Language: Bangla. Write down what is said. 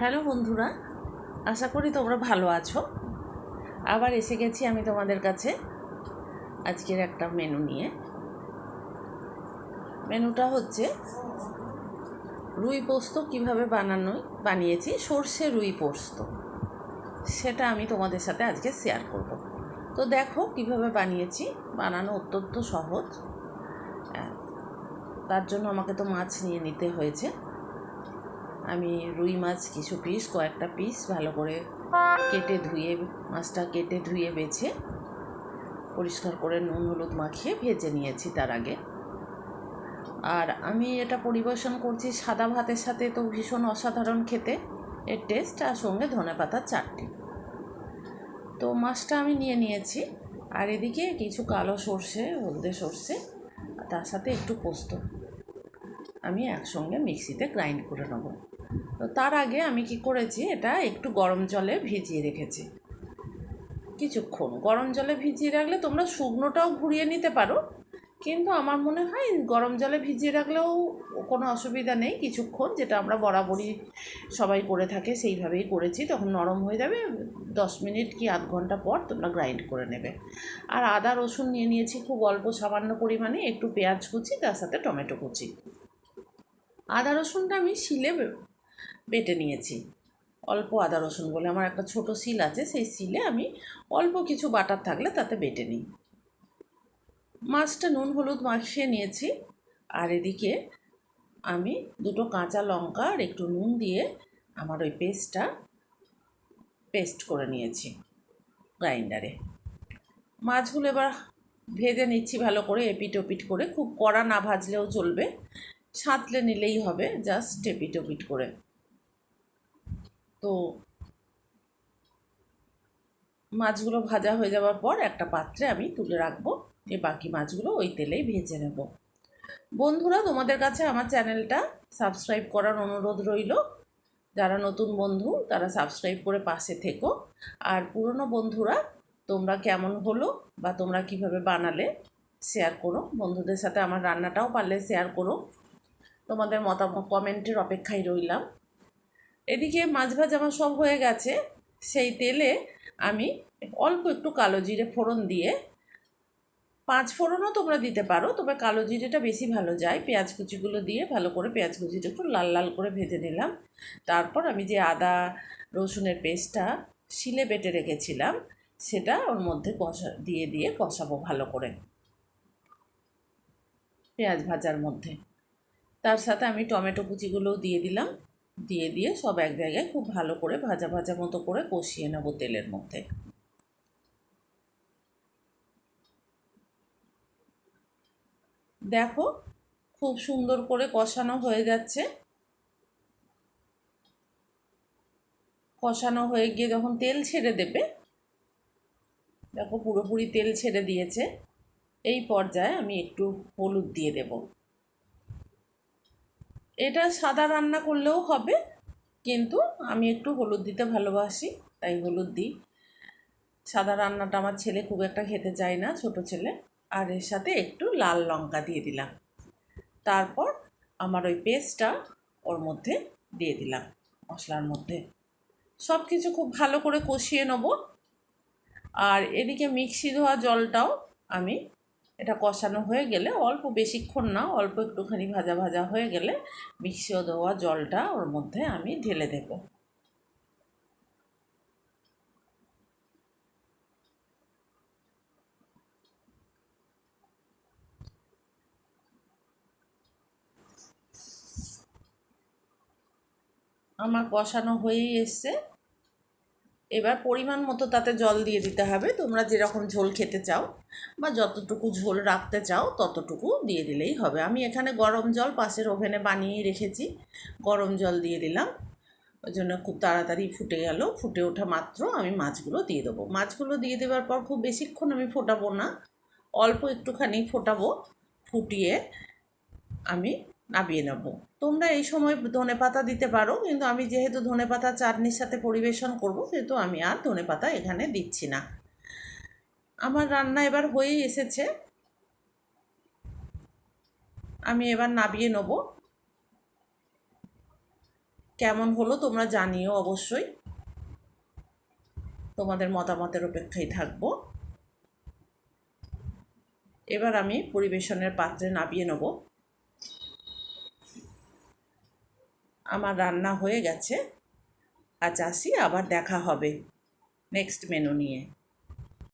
হ্যালো বন্ধুরা, আশা করি তোমরা ভালো আছো। আবার এসে গেছি আমি তোমাদের কাছে আজকের একটা মেনু নিয়ে। মেনুটা হচ্ছে রুই পোস্ত কীভাবে বানানো, বানিয়েছি, সর্ষে রুই পোস্ত। সেটা আমি তোমাদের সাথে আজকে শেয়ার করব। তো দেখো কীভাবে বানিয়েছি, বানানো অত্যন্ত সহজ। তার জন্য আমাকে তো মাছ নিয়ে নিতে হয়েছে। আমি রুই মাছ কিছু পিস কয়েকটা পিস ভালো করে কেটে ধুয়ে, মাছটা কেটে ধুয়ে বেছে, পরিষ্কার করে নুন, হলুদ মাখিয়ে ভেজে নিয়েছি তার আগে। আর আমি এটা পরিবেশন করছি সাদা ভাতের সাথে, তো ভীষণ অসাধারণ খেতে। এর টেস্ট আর সঙ্গে ধনে পাতার চাটনি। তো মাছটা আমি নিয়ে নিয়েছি, আর এদিকে কিছু কালো সর্ষে, হলদে সর্ষে তার সাথে একটু পোস্ত। আমি একসঙ্গে মিক্সিতে গ্রাইন্ড করে নেব। তো তার আগে আমি কি করেছি, এটা একটু গরম জলে ভিজিয়ে রেখেছি। কিছুক্ষণ গরম জলে ভিজিয়ে রাখলে তোমরা শুকনোটাও ঘুরিয়ে নিতে পারো, কিন্তু আমার মনে হয় গরম জলে ভিজিয়ে রাখলেও কোনো অসুবিধা নেই। কিছুক্ষণ যেটা আমরা বরাবরই সবাই করে থাকে, সেইভাবেই করেছি। তখন নরম হয়ে যাবে, দশ মিনিট কি আধ ঘণ্টা পর তোমরা গ্রাইন্ড করে নেবে। আর আদা, রসুন নিয়ে নিয়েছি খুব অল্প, সামান্য পরিমাণে, একটু পেঁয়াজ কুচি, তার সাথে টমেটো কুচি। আদা, রসুনটা আমি শিলে বেটে নিয়েছি। অল্প আদা, রসুন বলে আমার একটা ছোট শিল আছে, সেই শিলে আমি অল্প কিছু বাটার থাকলে তাতে বেটে নিই। মাছটা নুন, হলুদ মাখিয়ে নিয়েছি। আর এদিকে আমি দুটো কাঁচা লঙ্কা আর একটু নুন দিয়ে আমার ওই পেস্টটা পেস্ট করে নিয়েছি গ্রাইন্ডারে। মাছগুলো এবার ভেজে নিচ্ছি ভালো করে এপিট ওপিট করে। খুব কড়া না ভাজলেও চলবে, সাঁতলে নিলেই হবে, জাস্ট এপিট ওপিট করে। তো মাছগুলো ভাজা হয়ে যাওয়ার পর একটা পাত্রে আমি তুলে রাখব। যে বাকি মাছগুলো ওই তেলেই ভেজে নেব। বন্ধুরা, তোমাদের কাছে আমার চ্যানেলটা সাবস্ক্রাইব করার অনুরোধ রইল। যারা নতুন বন্ধু, তারা সাবস্ক্রাইব করে পাশে থেকো। আর পুরনো বন্ধুরা, তোমরা কেমন হলো বা তোমরা কীভাবে বানালে, শেয়ার করো। বন্ধুদের সাথে আমার রান্নাটাও পারলে শেয়ার করো। তোমাদের মতামত কমেন্টের অপেক্ষায় রইলাম। এদিকে মাছ ভাজা আমার সব হয়ে গেছে। সেই তেলে আমি অল্প একটু কালো জিরে ফোড়ন দিয়ে, পাঁচ ফোড়নও তোমরা দিতে পারো, তবে কালো জিরেটা বেশি ভালো যায়। পেঁয়াজ কুচিগুলো দিয়ে ভালো করে পেঁয়াজ কুচিটা একটু লাল লাল করে ভেজে নিলাম। তারপর আমি যে আদা, রসুনের পেস্টটা শিলে বেটে রেখেছিলাম, সেটা ওর মধ্যে কষা, দিয়ে দিয়ে কষাবো ভালো করে। পেঁয়াজ ভাজার মধ্যে। তার সাথে আমি টমেটো কুচিগুলোও দিয়ে দিলাম। দিয়ে দিয়ে সব এক জায়গায় খুব ভালো করে ভাজা ভাজা মতো করে কষিয়ে নেব তেলের মধ্যে। দেখো খুব সুন্দর করে কষানো হয়ে যাচ্ছে কষানো হয়ে গিয়ে যখন তেল ছেড়ে দেবে, দেখো পুরোপুরি তেল ছেড়ে দিয়েছে। এই পর্যায়ে আমি একটু হলুদ দিয়ে দেব। এটা সাদা রান্না করলেও হবে, কিন্তু আমি একটু হলুদ দিতে ভালোবাসি, তাই হলুদ দিই। সাদা রান্নাটা আমার ছেলে খুব একটা খেতে চায় না, ছোট ছেলে। আর এর সাথে একটু লাল লঙ্কা দিয়ে দিলাম। তারপর আমার ওই পেস্টটা ওর মধ্যে দিয়ে দিলাম, মশলার মধ্যে। সব কিছু খুব ভালো করে কষিয়ে নেব। আর এদিকে মিক্সি ধোয়া জলটাও আমি এটা কষানো হয়ে গেলে অল্প বেশিক্ষণ না, অল্প একটুখানি ভাজা ভাজা হয়ে গেলে মিক্সি দেওয়া জলটা ওর মধ্যে আমি ঢেলে দেবো। আমার কষানো হয়েই এসছে। এবার পরিমাণ মতো তাতে জল দিয়ে দিতে হবে। তোমরা যেরকম ঝোল খেতে চাও বা যতটুকু ঝোল রাখতে চাও ততটুকু দিয়ে দিলেই হবে। আমি এখানে গরম জল পাশের ওভেনে বানিয়ে রেখেছি। গরম জল দিয়ে দিলাম। ওই জন্য খুব তাড়াতাড়ি ফুটে গেল। ফুটে ওঠা মাত্র আমি মাছগুলো দিয়ে দেবো। মাছগুলো দিয়ে দেওয়ার পর খুব বেশিক্ষণ আমি ফোটাবো না। অল্প একটুখানি ফোটাবো। ফুটিয়ে আমি নামিয়ে নেব। তোমরা এই সময় ধনে পাতা দিতে পারো, কিন্তু আমি যেহেতু ধনে পাতা চাটনির সাথে পরিবেশন করব, সেহেতু আমি আর ধনে পাতা এখানে দিচ্ছি না। আমার রান্না এবার হয়েই এসেছে। আমি এবার নামিয়ে নেব। কেমন হলো তোমরা জানিও অবশ্যই। তোমাদের মতামতের অপেক্ষায় থাকব। এবার আমি পরিবেশনের পাত্রে নামিয়ে নেব। আমার রান্না হয়ে গেছে। আজ আসি আবার দেখা হবে। নেক্সট মেনু নিয়ে।